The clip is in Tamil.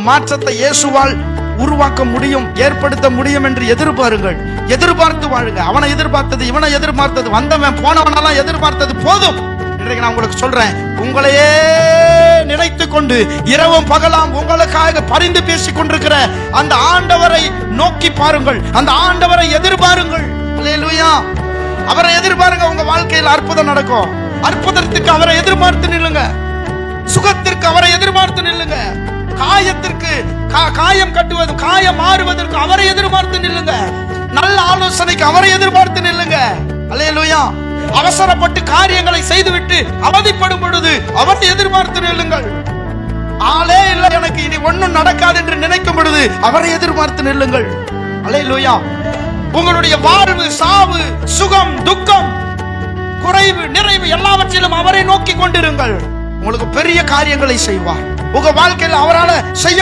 மாற்றத்தை இயேசுவால் உருவாக்க முடியும் ஏற்படுத்த முடியும் என்று எதிர்பாருங்கள். எதிர்பார்த்து வாழுங்க. அவனை எதிர்பார்த்தது இவனை எதிர்பார்த்தது வந்தவன் போனவனெல்லாம் எதிர்பார்த்தது போதும். இன்றைக்கு நான் உங்களுக்கு சொல்றேன் உங்களையே நினைத்து கொண்டு இரவும் பகலாம் உங்களுக்காக பரிந்து பேசிக் கொண்டிருக்கிற அந்த ஆண்டவரை நோக்கி பாருங்கள். அந்த ஆண்டவரை எதிர்பாருங்கள். அவரை எதிர்பாருங்க உங்க வாழ்க்கையில் அற்புதம் நடக்கும். அற்புதத்துக்கு அவரை எதிர்பார்த்து நில்லுங்க. காயத்திற்கு காயம் கட்டுவது காயம் மாறுவதற்கு அவரை எதிர்பார்த்து நில்லுங்க. நல்ல ஆலோசனைக்கு அவரை எதிர்பார்த்து நில்லுங்க. அல்லேலூயா. அவசரப்பட்டு காரியங்களை செய்துவிட்டு அவதிப்படும் பொழுது அவரை எதிர்பார்த்து நில்லுங்கள். ஆளே இல்லை எனக்கு இனி ஒன்னும் நடக்காது என்று நினைக்கும் பொழுது அவரை எதிர்பார்த்து நில்லுங்கள். அல்லேலூயா. உங்களுடைய வாழ்வு சாவு சுகம் துக்கம் குறைவு நிறைவு எல்லாவற்றிலும் அவரை நோக்கி கொண்டிருங்கள். உங்களுக்கு பெரிய காரியங்களை செய்வார். உங்க வாழ்க்கையில் அவரால் செய்ய